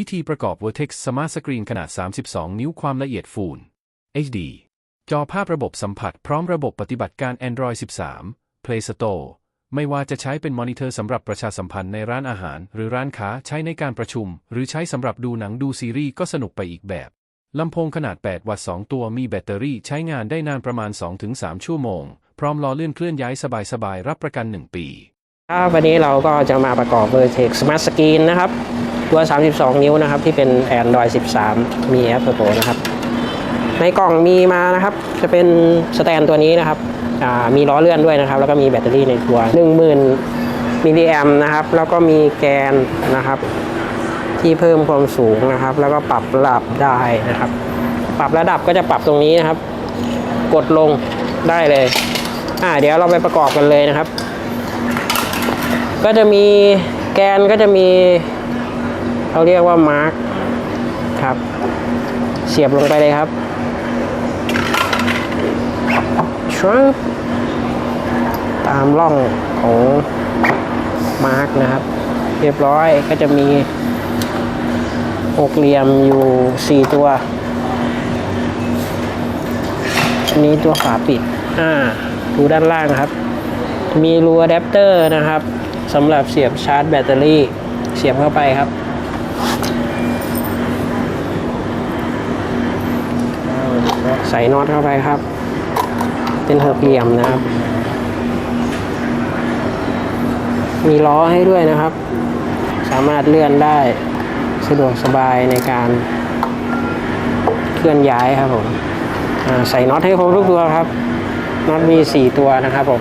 วิธีประกอบ Vertex Smart Screen ขนาด 32 นิ้วความละเอียด Full HD จอภาพระบบสัมผัสพร้อมระบบปฏิบัติการ Android 13 Play Store ไม่ว่าจะใช้เป็นมอนิเตอร์สำหรับประชาสัมพันธ์ในร้านอาหาร หรือร้านค้าใช้ในการประชุม หรือใช้สำหรับดูหนังดูซีรีส์ก็สนุกไปอีกแบบ ลำโพงขนาด 8 วัตต์ 2 ตัวมีแบตเตอรี่ใช้งานได้นานประมาณ 2-3 ชั่วโมง พร้อมล้อเลื่อนเคลื่อนย้ายสบายๆรับประกัน 1 ปี ครับวันนี้เราก็จะมาประกอบ Vertex Smart Screen นะครับ ตัว 32 นิ้วนะครับ ที่เป็น Android 13 มี App Store นะครับ ในกล่องมีมานะครับ จะเป็นสแตนตัวนี้นะครับมีล้อเลื่อนด้วยนะครับ แล้วก็มีแบตเตอรี่ในตัว 10,000 มิลลิแอมนะครับ แล้วก็มีแกนนะครับ ที่เพิ่มความสูงนะครับ แล้วก็ปรับระดับได้นะครับ ปรับระดับก็จะปรับตรงนี้นะครับ กดลงได้เลยอ่าเดี๋ยวเราไปประกอบกันเลยนะครับ ก็จะมีแกนก็จะมี เขาเรียกว่ามาร์กครับ เสียบลงไปเลยครับชึบตามร่องของมาร์กนะครับ เรียบร้อยก็จะมีหกเหลี่ยมอยู่ 4 ตัว อันนี้ตัวฝาปิด อ่า ดูด้านล่างครับ มีรูอะแดปเตอร์นะครับสำหรับเสียบชาร์จแบตเตอรี่ เสียบเข้าไปครับ ใส่น็อตเข้าไปครับ เป็นเหกเหลี่ยมนะครับ มีล้อให้ด้วยนะครับ สามารถเลื่อนได้สะดวกสบายในการเคลื่อนย้ายครับผมใส่น็อตให้ครบทุกตัวครับน็อตมี 4 ตัวนะครับผม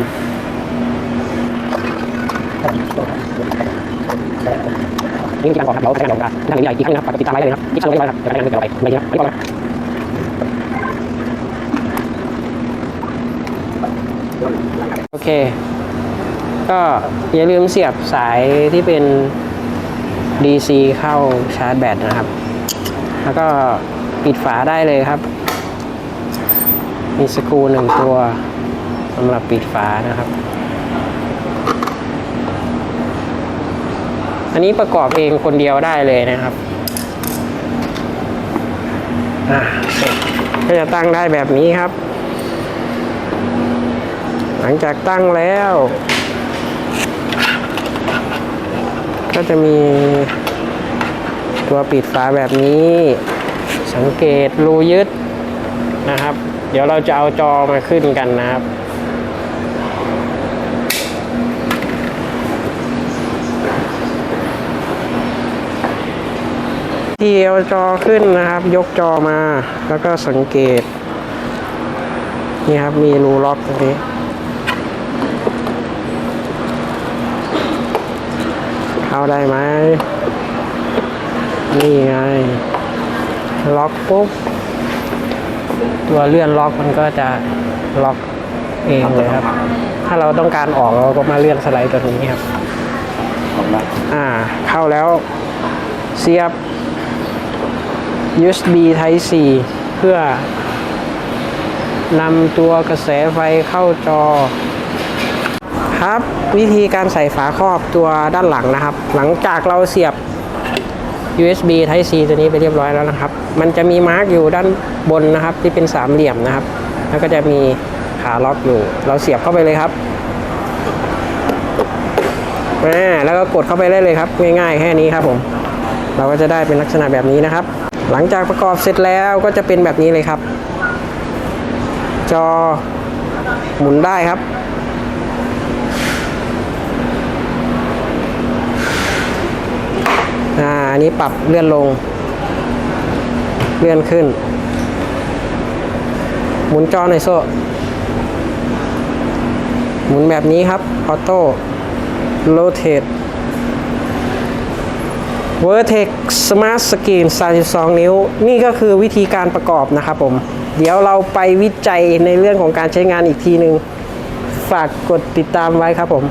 นี่คือการบอกครับเราใช้การบอกกันทางใหญ่อีกครั้งนึงครับฝากติดตามไว้เลยนะครับอีกครั้งนึงได้ครับจะได้เงินเดือนไปอะไรเงี้ยไม่ต้องนะโอเค ก็อย่าลืมเสียบสายที่เป็น DC เข้าชาร์จแบตนะครับ แล้วก็ปิดฝาได้เลยครับ มีสกรูหนึ่งตัวสำหรับปิดฝานะครับ อันนี้ประกอบเองคนเดียวได้เลยนะครับอ่าเสร็จก็จะตั้งได้แบบนี้ครับ หลังจากตั้งแล้ว ก็จะมีตัวปิดฝาแบบนี้ สังเกตรูยึดนะครับ เดี๋ยวเราจะเอาจอมาขึ้นกันนะครับ เที่เอาจอขึ้นนะครับ ยกจอมา แล้วก็สังเกต นี่ครับมีรูล็อกตรงนี้เข้าได้ไหมนี่ไง ล็อกปุ๊บ ตัวเลื่อนล็อกมันก็จะล็อกเองเลยครับ ถ้าเราต้องการออกเราก็มาเลื่อนสไลด์ตัวนี้ครับอ่า เข้าแล้วเสียบ USB Type C เพื่อนำตัวกระแสไฟเข้าจอ ครับวิธีการใส่ฝาครอบตัวด้านหลังนะครับ หลังจากเราเสียบ USB Type C ตัวนี้ไปเรียบร้อยแล้วนะครับ มันจะมีมาร์กอยู่ด้านบนนะครับ ที่เป็นสามเหลี่ยมนะครับ แล้วก็จะมีขาล็อกอยู่ เราเสียบเข้าไปเลยครับแล้วก็กดเข้าไปได้เลยครับ ง่ายๆแค่นี้ครับผม เราก็จะได้เป็นลักษณะแบบนี้นะครับ หลังจากประกอบเสร็จแล้วก็จะเป็นแบบนี้เลยครับ จอหมุนได้ครับ อ่าอันนี้ปรับเลื่อนลง เลื่อนขึ้น หมุนจอหน่อยโซ่หมุนแบบนี้ครับ ออโต้โรเต Vertex Smart Screen 32 นิ้ว นี่ก็คือวิธีการประกอบนะครับผม เดี๋ยวเราไปวิจัยในเรื่องของการใช้งานอีกทีหนึ่งฝากกดติดตามไว้ครับผม